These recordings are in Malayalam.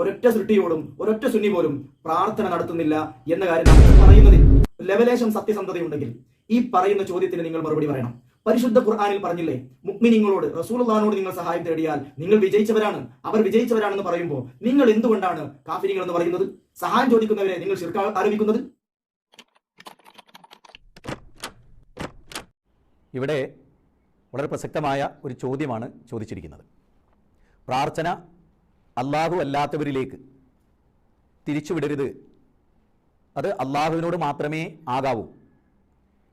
ഒരൊറ്റ സൃഷ്ടിയോടും ഒരൊറ്റ സുന്നി പോലും പ്രാർത്ഥന നടത്തുന്നില്ല എന്ന കാര്യം നമ്മൾ പറയുന്നതിൽ ലെവലേശം സത്യസന്ധതയുണ്ടെങ്കിൽ ഈ പറയുന്ന ചോദ്യത്തിന് നിങ്ങൾ മറുപടി പറയണം. പരിശുദ്ധ ഖുർആനിൽ പറഞ്ഞില്ലേ മുക്മിനിങ്ങളോട് റസൂൽദാനോട് നിങ്ങൾ സഹായം തേടിയാൽ നിങ്ങൾ വിജയിച്ചവരാണ്. അവർ വിജയിച്ചവരാണെന്ന് പറയുമ്പോൾ നിങ്ങൾ എന്തുകൊണ്ടാണ് കാഫിരികൾ എന്ന് പറയുന്നത്? സഹായം ചോദിക്കുന്നവരെ നിങ്ങൾ ശിർക്ക് ആരോപിക്കുന്നത്? ഇവിടെ വളരെ പ്രസക്തമായ ഒരു ചോദ്യമാണ് ചോദിച്ചിരിക്കുന്നത്. പ്രാർത്ഥന അള്ളാഹു അല്ലാത്തവരിലേക്ക് തിരിച്ചുവിടരുത് അത് അള്ളാഹുവിനോട് മാത്രമേ ആകാവൂ.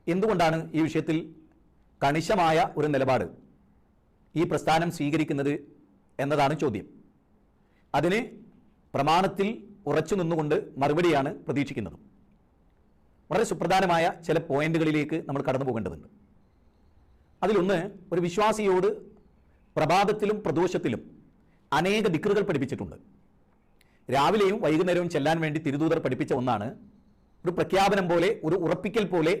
എന്തുകൊണ്ടാണ് ഈ വിഷയത്തിൽ കണിശമായ ഒരു നിലപാട് ഈ പ്രസ്ഥാനം സ്വീകരിക്കുന്നത് എന്നതാണ് ചോദ്യം. അതിന് പ്രമാണത്തിൽ ഉറച്ചു നിന്നുകൊണ്ട് മറുപടിയാണ് പ്രതീക്ഷിക്കുന്നത്. വളരെ സുപ്രധാനമായ ചില പോയിന്റുകളിലേക്ക് നമ്മൾ കടന്നു പോകേണ്ടതുണ്ട്. അതിലൊന്ന് ഒരു വിശ്വാസിയോട് പ്രഭാതത്തിലും പ്രദോഷത്തിലും അനേക ദിക്കറുകൾ പഠിപ്പിച്ചിട്ടുണ്ട്. രാവിലെയും വൈകുന്നേരവും ചെല്ലാൻ വേണ്ടി തിരുദൂതർ പഠിപ്പിച്ച ഒന്നാണ് ഒരു പ്രഖ്യാപനം പോലെ ഒരു ഉറപ്പിക്കൽ പോലെ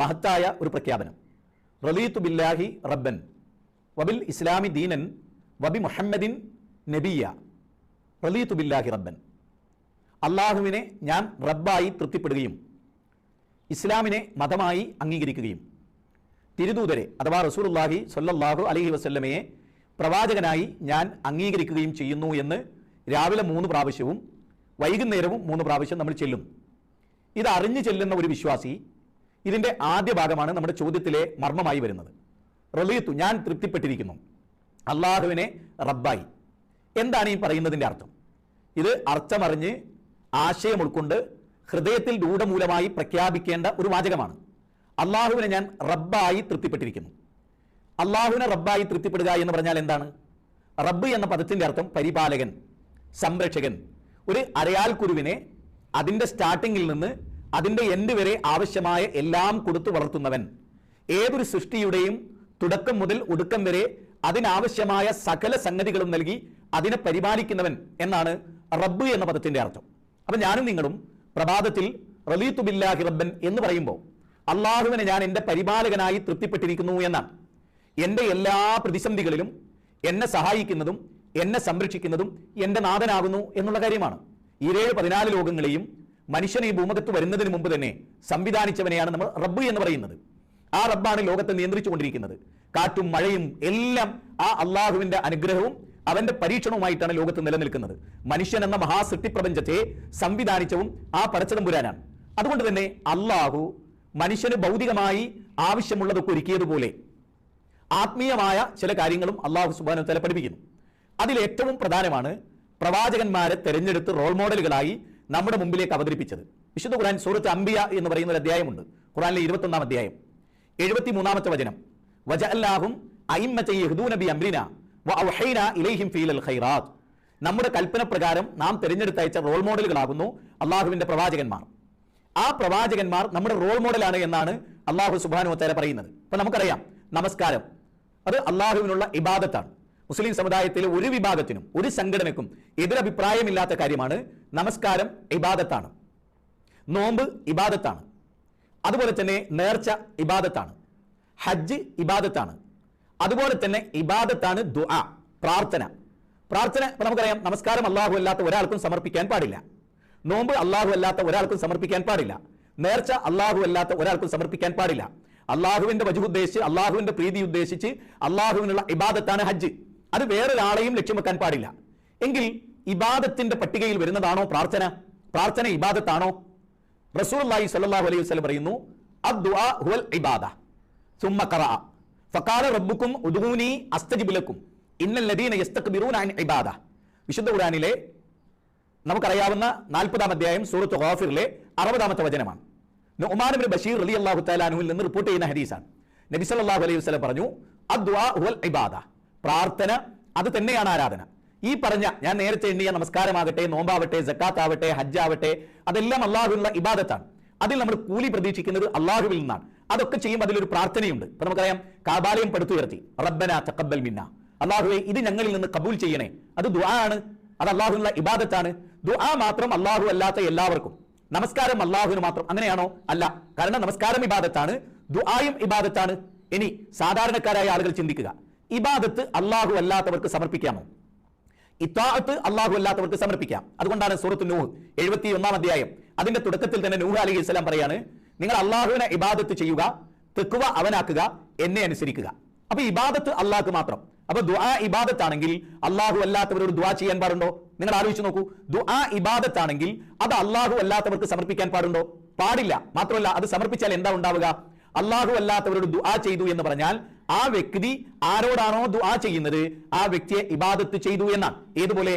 മഹത്തായ ഒരു പ്രഖ്യാപനം. റലീത്തു ബില്ലാഹി റബ്ബൻ വബിൽ ഇസ്ലാമി ദീനൻ വബി മുഹമ്മദിൻ നബിയ റലീത്തു ബില്ലാഹി റബ്ബൻ. അള്ളാഹുവിനെ ഞാൻ റബ്ബായി തൃപ്തിപ്പെടുകയും ഇസ്ലാമിനെ മതമായി അംഗീകരിക്കുകയും. തിരുദൂതരെ അഥവാ റസൂലുള്ളാഹി സൊല്ലാഹു അലഹി വസല്ലമയെ പ്രവാചകനായി ഞാൻ അംഗീകരിക്കുകയും ചെയ്യുന്നു എന്ന് രാവിലെ മൂന്ന് പ്രാവശ്യവും വൈകുന്നേരവും മൂന്ന് പ്രാവശ്യം നമ്മൾ ചെല്ലും. ഇത് അറിഞ്ഞു ചെല്ലുന്ന ഒരു വിശ്വാസി ഇതിന്റെ ആദ്യ ഭാഗമാണ് നമ്മുടെ ചോദ്യത്തിലെ മർമ്മമായി വരുന്നത്. റലീത്തു ഞാൻ തൃപ്തിപ്പെട്ടിരിക്കുന്നു. അള്ളാഹുവിനെ റബ്ബായി. എന്താണ് ഈ പറയുന്നതിന്റെ അർത്ഥം? ഇത് അർത്ഥമറിഞ്ഞ് ആശയം ഉൾക്കൊണ്ട് ഹൃദയത്തിൽ രൂഢമൂലമായി പ്രഖ്യാപിക്കേണ്ട ഒരു വാചകമാണ്. അള്ളാഹുവിനെ ഞാൻ റബ്ബായി തൃപ്തിപ്പെട്ടിരിക്കുന്നു. അള്ളാഹുവിനെ റബ്ബായി തൃപ്തിപ്പെടുക എന്ന് പറഞ്ഞാൽ എന്താണ്? റബ്ബ് എന്ന പദത്തിന്റെ അർത്ഥം പരിപാലകൻ സംരക്ഷകൻ. ഒരു അരയാൽ കുരുവിനെ അതിന്റെ സ്റ്റാർട്ടിങ്ങിൽ നിന്ന് അതിന്റെ എൻഡ് വരെ ആവശ്യമായ എല്ലാം കൊടുത്തു വളർത്തുന്നവൻ. ഏതൊരു സൃഷ്ടിയുടെയും തുടക്കം മുതൽ ഒടുക്കം വരെ അതിനാവശ്യമായ സകല സംഗതികളും നൽകി അതിനെ പരിപാലിക്കുന്നവൻ എന്നാണ് റബ്ബ് എന്ന പദത്തിന്റെ അർത്ഥം. അപ്പം ഞാനും നിങ്ങളും പ്രഭാതത്തിൽ റലീത്തുബില്ലാഹി റബ്ബൻ എന്ന് പറയുമ്പോൾ അള്ളാഹുവിനെ ഞാൻ എന്റെ പരിപാലകനായി തൃപ്തിപ്പെട്ടിരിക്കുന്നു എന്നാണ്. എന്റെ എല്ലാ പ്രതിസന്ധികളിലും എന്നെ സഹായിക്കുന്നതും എന്നെ സംരക്ഷിക്കുന്നതും എന്റെ നാഥനാകുന്നു എന്നുള്ള കാര്യമാണ്. ഇരേഴ് പതിനാല് ലോകങ്ങളെയും മനുഷ്യനെ ഈ ഭൂമുഖത്ത് വരുന്നതിന് മുമ്പ് തന്നെ സംവിധാനിച്ചവനെയാണ് നമ്മൾ റബ്ബ് എന്ന് പറയുന്നത്. ആ റബ്ബാണ് ലോകത്തെ നിയന്ത്രിച്ചു കൊണ്ടിരിക്കുന്നത് കാറ്റും മഴയും എല്ലാം ആ അള്ളാഹുവിന്റെ അനുഗ്രഹവും അവന്റെ പരീക്ഷണവുമായിട്ടാണ് ലോകത്ത് നിലനിൽക്കുന്നത്. മനുഷ്യൻ എന്ന മഹാസൃഷ്ടിപ്രപഞ്ചത്തെ സംവിധാനിച്ചവും ആ പടച്ചതമ്പുരാനാണ്. അതുകൊണ്ട് തന്നെ അള്ളാഹു മനുഷ്യന് ഭൗതികമായി ആവശ്യമുള്ളതൊക്കെ ഒരുക്കിയതുപോലെ ആത്മീയമായ ചില കാര്യങ്ങളും അള്ളാഹു സുബാനു തല പഠിപ്പിക്കുന്നു. അതിൽ ഏറ്റവും പ്രധാനമാണ് പ്രവാചകന്മാരെ തെരഞ്ഞെടുത്ത് റോൾ മോഡലുകളായി നമ്മുടെ മുമ്പിലേക്ക് അവതരിപ്പിച്ചത്. വിശുദ്ധ ഖുറാൻ സൂറത്ത് അംബിയ എന്ന് പറയുന്ന ഒരു അധ്യായമുണ്ട്. ഖുറാനിലെ ഇരുപത്തൊന്നാം അധ്യായം. എഴുപത്തി മൂന്നാമത്തെ വചനം വജ അല്ലാഹും ഇലൈഹിം ഖൈറാത്ത് നമ്മുടെ കൽപ്പന പ്രകാരം നാം തിരഞ്ഞെടുത്തയച്ച റോൾ മോഡലുകളാകുന്നു അള്ളാഹുവിന്റെ പ്രവാചകന്മാർ. ആ പ്രവാചകന്മാർ നമ്മുടെ റോൾ മോഡലാണ് എന്നാണ് അള്ളാഹു സുബാനു തല പറയുന്നത്. ഇപ്പൊ നമുക്കറിയാം. നമസ്കാരം. അത് അള്ളാഹുവിനുള്ള ഇബാദത്താണ്. മുസ്ലിം സമുദായത്തിലെ ഒരു വിഭാഗത്തിനും ഒരു സംഘടനക്കും എതിരഭിപ്രായമില്ലാത്ത കാര്യമാണ് നമസ്കാരം ഇബാദത്താണ്. നോമ്പ് ഇബാദത്താണ്. അതുപോലെ തന്നെ നേർച്ച ഇബാദത്താണ്. ഹജ്ജ് ഇബാദത്താണ്. അതുപോലെ തന്നെ ഇബാദത്താണ് ദുആ പ്രാർത്ഥന. പ്രാർത്ഥന ഇപ്പം നമുക്കറിയാം നമസ്കാരം അള്ളാഹു അല്ലാത്ത ഒരാൾക്കും സമർപ്പിക്കാൻ പാടില്ല. നോമ്പ് അള്ളാഹു അല്ലാത്ത ഒരാൾക്കും സമർപ്പിക്കാൻ പാടില്ല. നേർച്ച അള്ളാഹു അല്ലാത്ത ഒരാൾക്കും സമർപ്പിക്കാൻ പാടില്ല. അള്ളാഹുവിന്റെ വജു ഉദ്ദേശിച്ച് അള്ളാഹുവിന്റെ പ്രീതി ഉദ്ദേശിച്ച് അള്ളാഹുവിനുള്ള ഇബാദത്താണ് ഹജ്ജ്. അത് വേറൊരാളെയും ലക്ഷ്യം വെക്കാൻ പാടില്ല. എങ്കിൽ ഇബാദത്തിന്റെ പട്ടികയിൽ വരുന്നതാണോ പ്രാർത്ഥന? പ്രാർത്ഥന ഇബാദത്താണോ? റസൂൽ സല്ലാഹു അലൈഹി വസ്ലം പറയുന്നു ഹുവൽ ഇബാദ അൻ ഇബാദ. വിശുദ്ധ ഖുർആനിലെ നമുക്കറിയാവുന്ന നാൽപ്പതാം അധ്യായം സൂറത്ത് ഗാഫിറിലെ അറുപതാമത്തെ വചനമാണ്. ഇബ്നു ബഷീർ അലി അള്ളാഹു താലാനുവിൽ നിന്ന് റിപ്പോർട്ട് ചെയ്യുന്ന ഹദീസാണ്. നബി സല്ലാഹു അലൈഹി വസ്ലം പറഞ്ഞു ഹുവൽ ഇബാദ. പ്രാർത്ഥന അത് തന്നെയാണ് ആരാധന. ഈ പറഞ്ഞ ഞാൻ നേരത്തെ എണ്ണിയ നമസ്കാരമാകട്ടെ നോമ്പാവട്ടെ ജക്കാത്താവട്ടെ ഹജ്ജാവട്ടെ അതെല്ലാം അള്ളാഹുവിനുള്ള ഇബാദത്താണ്. അതിൽ നമ്മൾ കൂലി പ്രതീക്ഷിക്കുന്നത് അള്ളാഹുവിൽ നിന്നാണ്. അതൊക്കെ ചെയ്യുമ്പോൾ അതിലൊരു പ്രാർത്ഥനയുണ്ട്. ഇപ്പൊ നമുക്കറിയാം കാബാലയം പടുത്തുയർത്തി. റബ്ബന തക്കബൽ മിന്ന. അള്ളാഹുവെ ഇത് ഞങ്ങളിൽ നിന്ന് കബൂൽ ചെയ്യണേ. അത് ദുആ ആണ്. അത് അള്ളാഹുവിനുള്ള ഇബാദത്താണ്. ദുആ മാത്രം അള്ളാഹു അല്ലാത്ത എല്ലാവർക്കും. നമസ്കാരം അള്ളാഹുവിന് മാത്രം. അങ്ങനെയാണോ? അല്ല. കാരണം നമസ്കാരം ഇബാദത്താണ് ദുആയും ഇബാദത്താണ്. ഇനി സാധാരണക്കാരായ ആളുകൾ ചിന്തിക്കുക. ഇബാദത്ത് അള്ളാഹു അല്ലാത്തവർക്ക് സമർപ്പിക്കാമോ? ഇത്താഅത്ത് അള്ളാഹു അല്ലാത്തവർക്ക് സമർപ്പിക്കാം. അതുകൊണ്ടാണ് സൂറത്ത് നൂഹ് എഴുപത്തി ഒന്നാം അധ്യായം. അതിന്റെ തുടക്കത്തിൽ തന്നെ നൂഹ് അലി ഇസ്ലാം പറയാണ് നിങ്ങൾ അള്ളാഹുവിനെ ഇബാദത്ത് ചെയ്യുക തെക്കുവ അവനാക്കുക എന്നെ അനുസരിക്കുക. അപ്പൊ ഇബാദത്ത് അള്ളാഹ്ക്ക് മാത്രം. അപ്പൊ ദുആ ഇബാദത്ത് ആണെങ്കിൽ അള്ളാഹു അല്ലാത്തവരോട് ദുആ ചെയ്യാൻ പാടുണ്ടോ? നിങ്ങൾ ആലോചിച്ച് നോക്കൂ. ദുആ ഇബാദത്ത് ആണെങ്കിൽ അത് അള്ളാഹു അല്ലാത്തവർക്ക് സമർപ്പിക്കാൻ പാടുണ്ടോ? പാടില്ല. മാത്രമല്ല അത് സമർപ്പിച്ചാൽ എന്താ ഉണ്ടാവുക? അള്ളാഹു അല്ലാത്തവരോട് ദുആ ചെയ്തു എന്ന് പറഞ്ഞാൽ ആ വ്യക്തി ആരോടാണോ ദുആ ചെയ്യുന്നത് ആ വ്യക്തിയെ ഇബാദത്ത് ചെയ്തു എന്നാണ്. ഏതുപോലെ?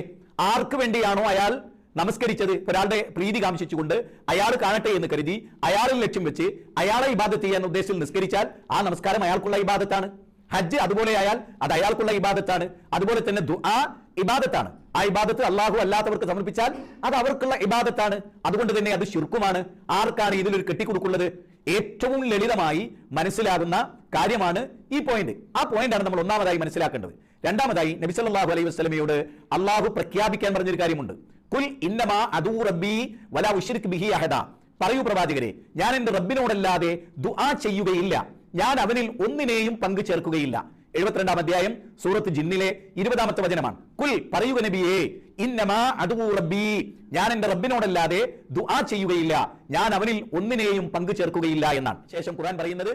ആർക്ക് വേണ്ടിയാണോ അയാൾ നമസ്കരിച്ചത്? ഒരാളുടെ പ്രീതി കാംക്ഷിച്ചുകൊണ്ട് അയാൾ കാണട്ടെ എന്ന് കരുതി അയാളിൽ ലക്ഷ്യം വെച്ച് അയാളെ ഇബാദത്ത് ചെയ്യാൻ ഉദ്ദേശത്തിൽ നിസ്കരിച്ചാൽ ആ നമസ്കാരം അയാൾക്കുള്ള ഇബാദത്താണ്. ഹജ്ജ് അതുപോലെ ആയാൽ അത് അയാൾക്കുള്ള ഇബാദത്താണ്. അതുപോലെ തന്നെ ആ ഇബാദത്താണ്. ആ ഇബാദത്ത് അള്ളാഹു അല്ലാത്തവർക്ക് സമർപ്പിച്ചാൽ അത് അവർക്കുള്ള ഇബാദത്താണ്. അതുകൊണ്ട് തന്നെ അത് ശുർക്കുമാണ്. ആർക്കാണ് ഇതിലൊരു കെട്ടിക്കൊടുക്കുള്ളത് ഏറ്റവും ലളിതമായി മനസ്സിലാകുന്ന കാര്യമാണ് ഈ പോയിന്റ് ആ പോയിന്റാണ് നമ്മൾ ഒന്നാമതായി മനസ്സിലാക്കേണ്ടത്. രണ്ടാമതായി നബി സല്ലല്ലാഹു അലൈഹി വസല്ലമയോട് അള്ളാഹു പ്രഖ്യാപിക്കാൻ പറഞ്ഞൊരു കാര്യമുണ്ട്. കുൽ ഇന്നമാ അദൂ റബ്ബി വലാ ഉശ്രിക് ബിഹി അഹദ. പറയൂ പ്രവാചകരെ ഞാൻ എന്റെ റബ്ബിനോടല്ലാതെ ദുആ ചെയ്യുകയില്ല. ഞാൻ അവനിൽ ഒന്നിനെയും പങ്കു ചേർക്കുകയില്ല. എഴുപത്തിരണ്ടാം അധ്യായം സൂറത്ത് ജിന്നിലെ ഇരുപതാമത്തെ വചനമാണ്. കുൽ പറയുക നബിയേ ഇന്നമാ അദൂ റബ്ബി. ഞാൻ എന്റെ റബ്ബിനോടല്ലാതെ ദുആ ചെയ്യുകയില്ല. ഞാൻ അവനിൽ ഒന്നിനെയും പങ്കു ചേർക്കുകയില്ല എന്നാണ്. ശേഷം ഖുർആൻ പറയുന്നത്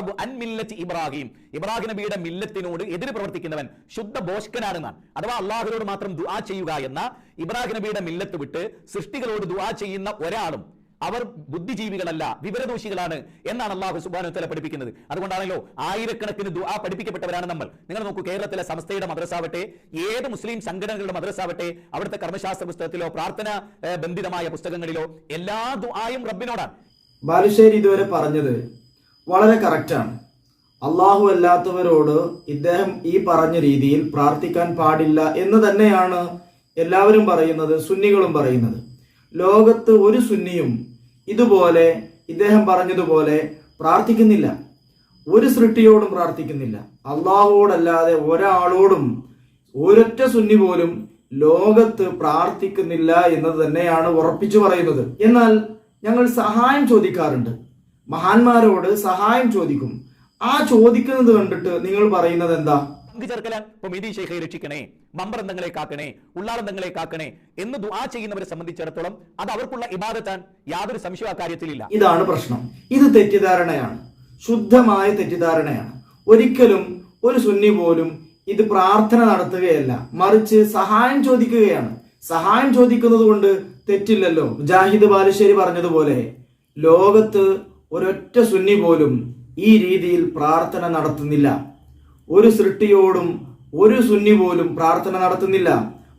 അബു അൻ മില്ലത്തി ഇബ്രാഹിം. ഇബ്രാഹിം നബിയുടെ മില്ലത്തിനോട് എതിര് പ്രവർത്തിക്കുന്നവൻ ശുദ്ധ ബോഷ്കനാണെന്നാണ്. അഥവാ അള്ളാഹുവിനോട് മാത്രം ദുആ ചെയ്യുക എന്ന ഇബ്രാഹിം നബിയുടെ മില്ലത്ത് വിട്ട് സൃഷ്ടികളോട് ദുആ ചെയ്യുന്ന ഒരാളും അവർ ബുദ്ധിജീവികളല്ല വിവരദോഷികളാണ് എന്നാണ് അള്ളാഹു സുബാനു തല പഠിപ്പിക്കുന്നത്. അതുകൊണ്ടാണല്ലോ ആയിരക്കണക്കിന് ദുആ പഠിപ്പിക്കപ്പെട്ടവരാണ് നമ്മൾ. നിങ്ങൾ നോക്കൂ കേരളത്തിലെ സംസ്ഥയുടെ മദ്രസാവട്ടെ ഏത് മുസ്ലിം സംഘടനകളുടെ മദ്രസാവട്ടെ അവിടുത്തെ കർമ്മശാസ്ത്ര പുസ്തകത്തിലോ പ്രാർത്ഥന ബന്ധിതമായ പുസ്തകങ്ങളിലോ എല്ലാ ദുആയും റബ്ബിനോടാണ്. ബാലുശ്ശേരി ഇതുവരെ പറഞ്ഞത് വളരെ കറക്റ്റാണ് അള്ളാഹു അല്ലാത്തവരോട് ഇദ്ദേഹം ഈ പറഞ്ഞ രീതിയിൽ പ്രാർത്ഥിക്കാൻ പാടില്ല എന്ന് തന്നെയാണ് എല്ലാവരും പറയുന്നത് സുന്നികളും പറയുന്നത്. ലോകത്ത് ഒരു സുന്നിയും ഇതുപോലെ ഇദ്ദേഹം പറഞ്ഞതുപോലെ പ്രാർത്ഥിക്കുന്നില്ല. ഒരു സൃഷ്ടിയോടും പ്രാർത്ഥിക്കുന്നില്ല. അള്ളാഹുവോടല്ലാതെ ഒരാളോടും ഒരൊറ്റ സുന്നി പോലും ലോകത്ത് പ്രാർത്ഥിക്കുന്നില്ല എന്നത് തന്നെയാണ് ഉറപ്പിച്ചു പറയുന്നത്. എന്നാൽ ഞങ്ങൾ സഹായം ചോദിക്കാറുണ്ട്. മഹാന്മാരോട് സഹായം ചോദിക്കും. ആ ചോദിക്കുന്നത് കണ്ടിട്ട് നിങ്ങൾ പറയുന്നത് എന്താ? പങ്കു ചേർക്കലാൻ ഇപ്പൊ മിതി ശേഖയെ രക്ഷിക്കണേ മമ്പറന്തങ്ങളെ കാക്കണേ ഉള്ളാളന്തങ്ങളെ കാക്കണേ എന്ന് ദുആ ചെയ്യുന്നവരെ സംബന്ധിച്ചിടത്തോളം അത് അവർക്കുള്ള ഇബാദത്താൻ യാതൊരു സംശയ ആ കാര്യത്തിലില്ല. ഇതാണ് പ്രശ്നം. ഇത് തെറ്റിദ്ധാരണയാണ്. ശുദ്ധമായ തെറ്റിദ്ധാരണയാണ്. ഒരിക്കലും ഒരു സുന്നി പോലും ഇത് പ്രാർത്ഥന നടത്തുകയല്ല. മറിച്ച് സഹായം ചോദിക്കുകയാണ്. സഹായം ചോദിക്കുന്നത് കൊണ്ട് തെറ്റില്ലല്ലോ. ജാഹിദ് ബാലുശ്ശേരി പറഞ്ഞതുപോലെ ലോകത്ത് ഒരൊറ്റ സുന്നി പോലും ഈ രീതിയിൽ പ്രാർത്ഥന നടത്തുന്നില്ല. ഒരു സൃഷ്ടിയോടും ഒരു സുന്നി പോലും പ്രാർത്ഥന നടത്തുന്നില്ല.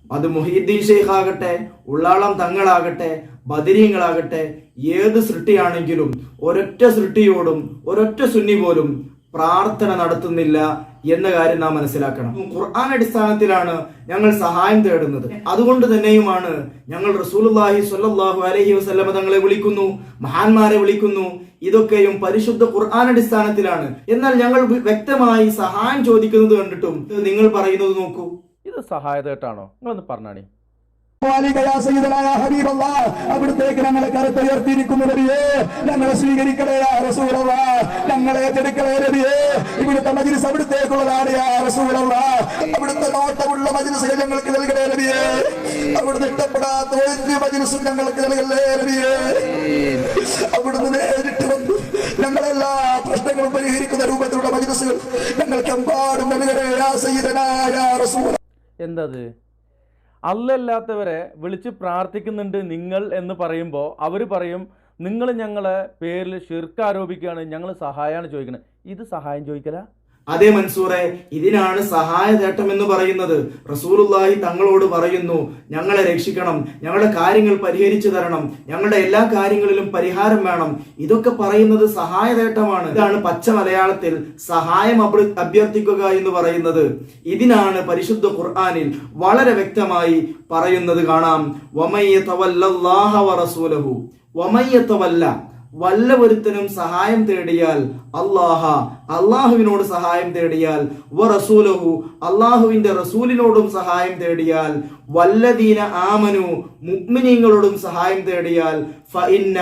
അത് മൊഹീദ്ദീൻ ഷെയ്ഖ് ആകട്ടെ ഉള്ളാളം തങ്ങളാകട്ടെ ബദരീങ്ങളാകട്ടെ ഏത് സൃഷ്ടിയാണെങ്കിലും ഒരൊറ്റ സൃഷ്ടിയോടും ഒരൊറ്റ സുന്നി പോലും പ്രാർത്ഥന നടത്തുന്നില്ല എന്ന കാര്യം നാം മനസ്സിലാക്കണം. ഖുർആൻ അടിസ്ഥാനത്തിലാണ് ഞങ്ങൾ സഹായം തേടുന്നത്. അതുകൊണ്ട് തന്നെയുമാണ് ഞങ്ങൾ റസൂലുള്ളാഹി സ്വല്ലല്ലാഹു അലൈഹി വസല്ലമ തങ്ങളെ വിളിക്കുന്നു മഹാന്മാരെ വിളിക്കുന്നു. ഇതൊക്കെയും പരിശുദ്ധ ഖുർആൻ അടിസ്ഥാനത്തിലാണ്. എന്നാൽ ഞങ്ങൾ വ്യക്തമായി സഹായം ചോദിക്കുന്നത് കണ്ടിട്ടും നിങ്ങൾ പറയുന്നത് നോക്കൂ. ഇത് സഹായതേട്ടാണോ? നിങ്ങളൊന്ന് പറഞ്ഞാണി. അവിടുത്തേക്ക് ഞങ്ങളെ കരുത്തുയർത്തിയിരിക്കുന്നു നബിയേ. ഞങ്ങളെ സ്വീകരിക്കണേ യാ റസൂലല്ലാ. ഞങ്ങളെ ഏറ്റെടുക്കണേ നബിയേ. ഇവിടുത്തെ മജിലിസ് അവിടുത്തേക്കുള്ളതാണ് യാ അവിടുത്തെ നോട്ടമുള്ള മജ്ലിസുകൾ ഞങ്ങൾക്ക് നൽകണേ നബിയേ. അവിടുന്ന് ഇഷ്ടപ്പെടാത്ത ഒരു മജിലിസും ഞങ്ങൾക്ക് നൽകല്ലേ നബിയേ. അവിടുന്ന് നേരിട്ട് വന്ന് ഞങ്ങളെല്ലാ പ്രശ്നങ്ങളും പരിഹരിക്കുന്ന രൂപത്തിലുള്ള മജിലിസുകൾ ഞങ്ങൾക്ക് എമ്പാടും നൽകണേ യാ അല്ലല്ലാത്തവരെ വിളിച്ച് പ്രാർത്ഥിക്കുന്നുണ്ട് നിങ്ങൾ എന്ന് പറയുമ്പോൾ അവർ പറയും നിങ്ങൾ ഞങ്ങളെ പേരിൽ ഷിർക്ക് ആരോപിക്കുകയാണ് ഞങ്ങൾ സഹായമാണ് ചോദിക്കുന്നത് ഇത് സഹായം ചോദിക്കല? അതേ മൻസൂറെ ഇതിനാണ് സഹായതേട്ടം എന്ന് പറയുന്നത്. റസൂലുള്ളാഹി തങ്ങളോട് പറയുന്നു ഞങ്ങളെ രക്ഷിക്കണം ഞങ്ങളുടെ കാര്യങ്ങൾ പരിഹരിച്ചു തരണം ഞങ്ങളുടെ എല്ലാ കാര്യങ്ങളിലും പരിഹാരം വേണം. ഇതൊക്കെ പറയുന്നത് സഹായതേട്ടമാണ്. ഇതാണ് പച്ച മലയാളത്തിൽ സഹായം അഭ്യർത്ഥിക്കുക എന്ന് പറയുന്നത്. ഇതിനാണ് പരിശുദ്ധ ഖുർആാനിൽ വളരെ വ്യക്തമായി പറയുന്നത് കാണാം. വമയ്യ തവല്ലല്ലാഹ വറസൂലഹു വമയ്യ തവല്ല വല്ലവരുത്തനും സഹായം തേടിയാൽ അള്ളാഹ അള്ളാഹുവിനോട് സഹായം തേടിയാൽ റസൂലഹു അള്ളാഹുവിന്റെ റസൂലിനോടും സഹായം തേടിയാൽ വല്ലദീന ആമനു മുഗ്മിനീങ്ങളോടും സഹായം തേടിയാൽ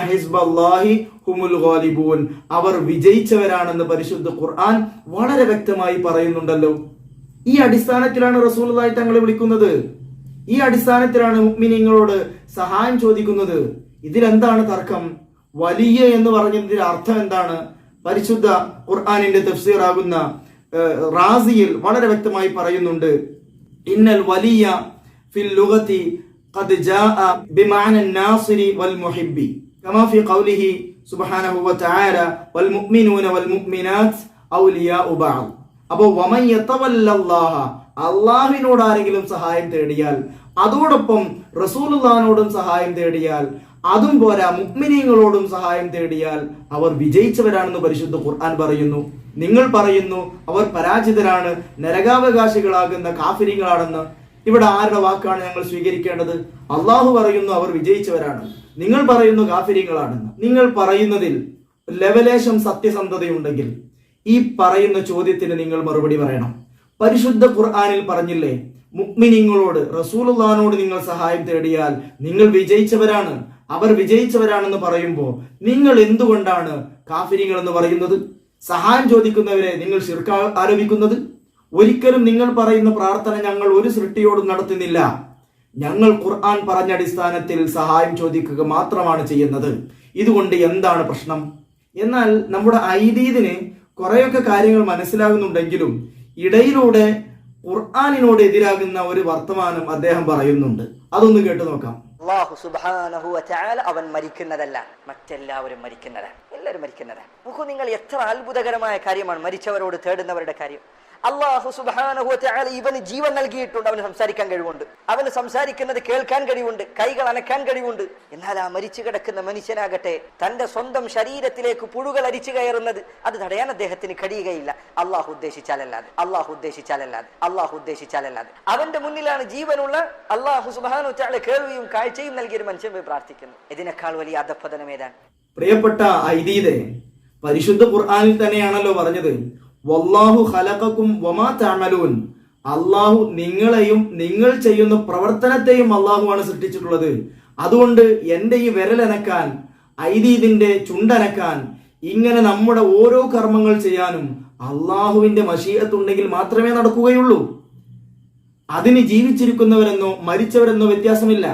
ഹിസ്ബല്ലാഹി ഹുമുൽ ഗാലിബൂൻ. അവർ വിജയിച്ചവരാണെന്ന് പരിശുദ്ധ ഖുർആൻ വളരെ വ്യക്തമായി പറയുന്നുണ്ടല്ലോ. ഈ അടിസ്ഥാനത്തിലാണ് റസൂലുള്ളാഹി തങ്ങളെ വിളിക്കുന്നത്. ഈ അടിസ്ഥാനത്തിലാണ് മുഗ്മിനീങ്ങളോട് സഹായം ചോദിക്കുന്നത്. ഇതിലെന്താണ് തർക്കം? വലിയ എന്ന് പറഞ്ഞതിന്റെ അർത്ഥം എന്താണ് പരിശുദ്ധ ഖുർആനിന്റെ തഫ്സീർ ആകുന്ന ഏഹ്, റാസിയിൽ വളരെ വ്യക്തമായി പറയുന്നുണ്ട് ഇന്നൽ വലിയ ഫിൽ ലുഗതി قد جاء بمعنى الناصر والمحب كما في قوله سبحانه وتعالى والمؤمنون والمؤمنات أولياء بعض അപ്പോ വമൻ യത്തവല്ലല്ലാഹ അള്ളാഹുവിനോട് ആരെങ്കിലും സഹായം തേടിയാൽ അതോടൊപ്പം റസൂലുള്ളാഹിനോടും സഹായം തേടിയാൽ അതും പോരാ മുക്മിനീങ്ങളോടും സഹായം തേടിയാൽ അവർ വിജയിച്ചവരാണെന്ന് പരിശുദ്ധ ഖുർആൻ പറയുന്നു. നിങ്ങൾ പറയുന്നു അവർ പരാജിതരാണ് നരകാവകാശികളാകുന്ന കാഫിരികളാണെന്ന്. ഇവിടെ ആരുടെ വാക്കാണ് ഞങ്ങൾ സ്വീകരിക്കേണ്ടത്? അള്ളാഹു പറയുന്നു അവർ വിജയിച്ചവരാണ്. നിങ്ങൾ പറയുന്നു കാഫിരികളാണെന്ന്. നിങ്ങൾ പറയുന്നതിൽ ലവലേശം സത്യസന്ധതയുണ്ടെങ്കിൽ ഈ പറയുന്ന ചോദ്യത്തിന് നിങ്ങൾ മറുപടി പറയണം. പരിശുദ്ധ ഖുർആാനിൽ പറഞ്ഞില്ലേ മുക്മിനിങ്ങളോട് റസൂൽ നിങ്ങൾ സഹായം തേടിയാൽ നിങ്ങൾ വിജയിച്ചവരാണ്. അവർ വിജയിച്ചവരാണെന്ന് പറയുമ്പോൾ നിങ്ങൾ എന്തുകൊണ്ടാണ് കാഫിരികൾ എന്ന് പറയുന്നത്? സഹായം ചോദിക്കുന്നവരെ നിങ്ങൾ ശിർക്ക ആരോപിക്കുന്നത്? ഒരിക്കലും നിങ്ങൾ പറയുന്ന പ്രാർത്ഥന ഞങ്ങൾ ഒരു സൃഷ്ടിയോടും നടത്തുന്നില്ല. ഞങ്ങൾ ഖുർആൻ പറഞ്ഞ അടിസ്ഥാനത്തിൽ സഹായം ചോദിക്കുക മാത്രമാണ് ചെയ്യുന്നത്. ഇതുകൊണ്ട് എന്താണ് പ്രശ്നം? എന്നാൽ നമ്മുടെ ഐദീദിന് കുറെയൊക്കെ കാര്യങ്ങൾ മനസ്സിലാകുന്നുണ്ടെങ്കിലും ഇടയിലൂടെ ഖുർആാനിനോട് എതിരാകുന്ന ഒരു വർത്തമാനം അദ്ദേഹം പറയുന്നുണ്ട്. അതൊന്ന് കേട്ടു നോക്കാം. അള്ളാഹു സുബാനഹു വതആല അവൻ മരിക്കുന്നതല്ല. മറ്റെല്ലാവരും മരിക്കുന്നതാണ്. എല്ലാവരും മരിക്കുന്നതാണ്. നോക്കൂ നിങ്ങൾ എത്ര അത്ഭുതകരമായ കാര്യമാണ് മരിച്ചവരോട് തേടുന്നവരുടെ കാര്യം. അള്ളാഹു സുബാനഹുല ഇവന് ജീവൻ നൽകിയിട്ടുണ്ട്. അവന് സംസാരിക്കാൻ കഴിവുണ്ട്. അവന് സംസാരിക്കുന്നത് കേൾക്കാൻ കഴിവുണ്ട്. കൈകൾ അനക്കാൻ കഴിവുണ്ട്. എന്നാൽ ആ മരിച്ചു കിടക്കുന്ന മനുഷ്യനാകട്ടെ തന്റെ സ്വന്തം ശരീരത്തിലേക്ക് പുഴുകൾ അരിച്ചു കയറുന്നത് അത് തടയാൻ അദ്ദേഹത്തിന് കഴിയുകയില്ല. അള്ളാഹു ഉദ്ദേശിച്ചാലല്ലാതെ. അള്ളാഹു ഉദ്ദേശിച്ചാലല്ലാതെ. അള്ളാഹു ഉദ്ദേശിച്ചാലല്ലാതെ. അവന്റെ മുന്നിലാണ് ജീവനുള്ള അള്ളാഹു സുബാനു ചാളെ കേൾവിയും കാഴ്ചയും നൽകിയൊരു മനുഷ്യൻ പോയി പ്രാർത്ഥിക്കുന്നു. ഇതിനേക്കാൾ വലിയ അധപ്പതനം ഏതാണ്? പ്രിയപ്പെട്ട ഐദീദെ പരിശുദ്ധ ഖുർആാനിൽ തന്നെയാണല്ലോ പറഞ്ഞത് വല്ലാഹു ഹലക്കും വമാ തഅമലൂൻ. അള്ളാഹു നിങ്ങളെയും നിങ്ങൾ ചെയ്യുന്ന പ്രവർത്തനത്തെയും അള്ളാഹുവാണ് സൃഷ്ടിച്ചിട്ടുള്ളത്. അതുകൊണ്ട് എന്റെ ഈ വിരലനക്കാൻ ഐദീദിന്റെ ചുണ്ടനക്കാൻ ഇങ്ങനെ നമ്മുടെ ഓരോ കർമ്മങ്ങൾ ചെയ്യാനും അള്ളാഹുവിന്റെ മഷീയത്തുണ്ടെങ്കിൽ മാത്രമേ നടക്കുകയുള്ളൂ. അതിന് ജീവിച്ചിരിക്കുന്നവരെന്നോ മരിച്ചവരെന്നോ വ്യത്യാസമില്ല.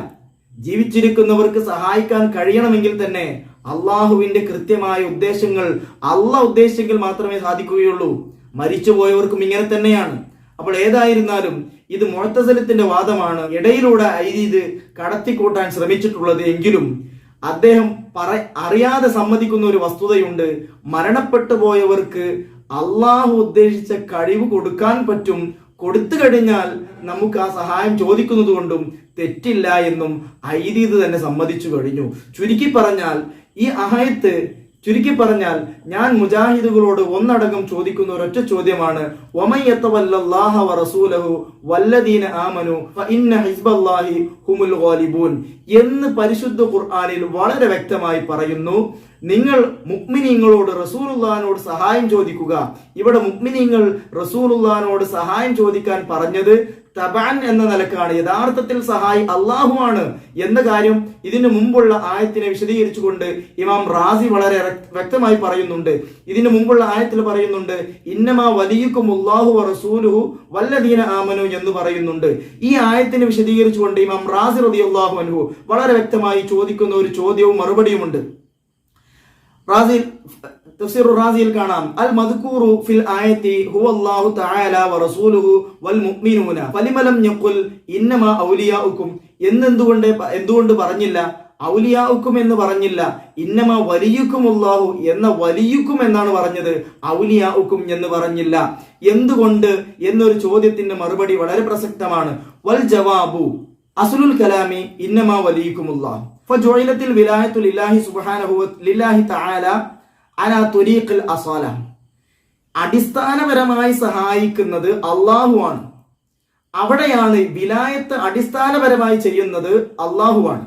ജീവിച്ചിരിക്കുന്നവർക്ക് സഹായിക്കാൻ കഴിയണമെങ്കിൽ തന്നെ അള്ളാഹുവിന്റെ കൃത്യമായ ഉദ്ദേശങ്ങൾ അള്ള ഉദ്ദേശിച്ചെങ്കിൽ മാത്രമേ സാധിക്കുകയുള്ളൂ. മരിച്ചുപോയവർക്കും ഇങ്ങനെ തന്നെയാണ്. അപ്പോൾ ഏതായിരുന്നാലും ഇത് മുഴത്തസലത്തിന്റെ വാദമാണ്. ഇടയിലൂടെ ഇത് കടത്തിക്കൂട്ടാൻ ശ്രമിച്ചിട്ടുള്ളത് എങ്കിലും അദ്ദേഹം പറ അറിയാതെ സമ്മതിക്കുന്ന ഒരു വസ്തുതയുണ്ട്. മരണപ്പെട്ടു പോയവർക്ക് അള്ളാഹു ഉദ്ദേശിച്ച കഴിവ് കൊടുക്കാൻ പറ്റും. കൊടുത്തു കഴിഞ്ഞാൽ നമുക്ക് ആ സഹായം ചോദിക്കുന്നത് കൊണ്ടും തെറ്റില്ല എന്നും ഐദീദ് തന്നെ സമ്മതിച്ചു കഴിഞ്ഞു. ചുരുക്കി പറഞ്ഞാൽ ഈ അഹയത്ത് ചുരുക്കി പറഞ്ഞാൽ ഞാൻ മുജാഹിദുകളോട് ഒന്നടങ്കം ചോദിക്കുന്ന ഒരൊറ്റ ചോദ്യമാണ് എന്ന് പരിശുദ്ധ ഖുർആാനിൽ വളരെ വ്യക്തമായി പറയുന്നു നിങ്ങൾ മുക്മിനീങ്ങളോട് റസൂലുള്ളാഹിനോട് സഹായം ചോദിക്കുക. ഇവിടെ മുക്മിനീങ്ങൾ റസൂലുള്ളാഹിനോട് സഹായം ചോദിക്കാൻ പറഞ്ഞത് തബാൻ എന്ന നിലക്കാണ്. യഥാർത്ഥത്തിൽ സഹായി അള്ളാഹുവാണ് എന്ന കാര്യം ഇതിനു മുമ്പുള്ള ആയത്തിനെ വിശദീകരിച്ചുകൊണ്ട് ഇമാം റാസി വളരെ വ്യക്തമായി പറയുന്നുണ്ട്. ഇതിനു മുമ്പുള്ള ആയത്തിൽ പറയുന്നുണ്ട് ഇന്നമാ വലിയക്കും ഉള്ളാഹു റസൂലുഹു വല്ലദീന ആമനു എന്ന് പറയുന്നുണ്ട്. ഈ ആയത്തിനെ വിശദീകരിച്ചുകൊണ്ട് ഇമാം റാസി റതി അള്ളാഹു അനുഹു വളരെ വ്യക്തമായി ചോദിക്കുന്ന ഒരു ചോദ്യവും മറുപടിയുമുണ്ട്. റാസിൽ കാണാം. അൽ മദ്കൂറു ഫിൽ ഹുവല്ലാഹു തആല വറസൂലുഹു വൽ മുഅ്മിനൂന. ഫലിമലം യഖുൽ ഔലിയാഉക്കും. എന്നെന്തുകൊണ്ട് എന്തുകൊണ്ട് പറഞ്ഞില്ല? ഔലിയാഉക്കും എന്ന് പറഞ്ഞില്ല. ഇന്നമ വലിയുക്കും അല്ലാഹു എന്ന വലിയുക്കും എന്നാണ് പറഞ്ഞത്. ഔലിയാഉക്കും എന്ന് പറഞ്ഞില്ല. എന്തുകൊണ്ട്? എന്നൊരു ചോദ്യത്തിന്റെ മറുപടി വളരെ പ്രസക്തമാണ്. വൽ ജവാബു അസുലുൽ കലാമി ഇന്നമ വലിയുക്കുമുല്ലാഹ് ഉള്ളാഹു വിലായത്തു ലില്ലാഹി സുബ്ഹാനഹു വ- ലില്ലാഹി തആല അസാല. അടിസ്ഥാനപരമായി സഹായിക്കുന്നത് അള്ളാഹുവാണ് അവിടെയാണ് വിലായത്ത് അടിസ്ഥാനപരമായി ചെയ്യുന്നത് അള്ളാഹുവാണ്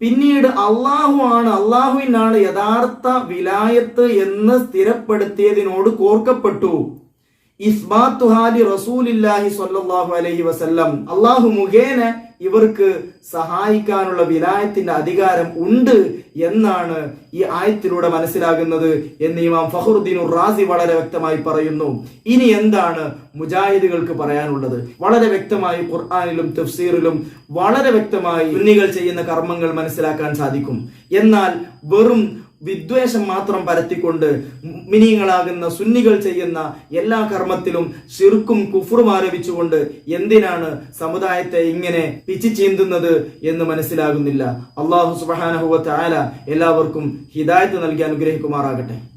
പിന്നീട് അള്ളാഹു ആണ് അള്ളാഹുവിനാണ് യഥാർത്ഥ വിലായത്ത് എന്ന് സ്ഥിരപ്പെടുത്തിയതിനോട് കോർക്കപ്പെട്ടു. ഇസ്ബാത്തുഹാലി റസൂലില്ലാഹി സ്വല്ലല്ലാഹു അലൈഹി വസല്ലം. അള്ളാഹു മുഖേന ഇവർക്ക് സഹായിക്കാനുള്ള വിലായത്തിന്റെ അധികാരം ഉണ്ട് എന്നാണ് ഈ ആയത്തിലൂടെ മനസ്സിലാകുന്നത് എന്ന് ഇമാം ഫഹറുദ്ദീൻ റാസി വളരെ വ്യക്തമായി പറയുന്നു. ഇനി എന്താണ് മുജാഹിദുകൾക്ക് പറയാനുള്ളത്? വളരെ വ്യക്തമായി ഖുർആാനിലും തഫ്സീറിലും വളരെ വ്യക്തമായി ഉന്നികൾ ചെയ്യുന്ന കർമ്മങ്ങൾ മനസ്സിലാക്കാൻ സാധിക്കും. എന്നാൽ വെറും വിദ്വേഷം മാത്രം പരത്തിക്കൊണ്ട് മിനിങ്ങളാകുന്ന സുന്നികൾ ചെയ്യുന്ന എല്ലാ കർമ്മത്തിലും ശിർക്കും കുഫറും ആരോപിച്ചുകൊണ്ട് എന്തിനാണ് സമുദായത്തെ ഇങ്ങനെ പിച്ചു ചീന്തുന്നത് എന്ന് മനസ്സിലാകുന്നില്ല. അള്ളാഹു സുബാനഹുവ ആല എല്ലാവർക്കും ഹിദായത്ത് നൽകി അനുഗ്രഹിക്കുമാറാകട്ടെ.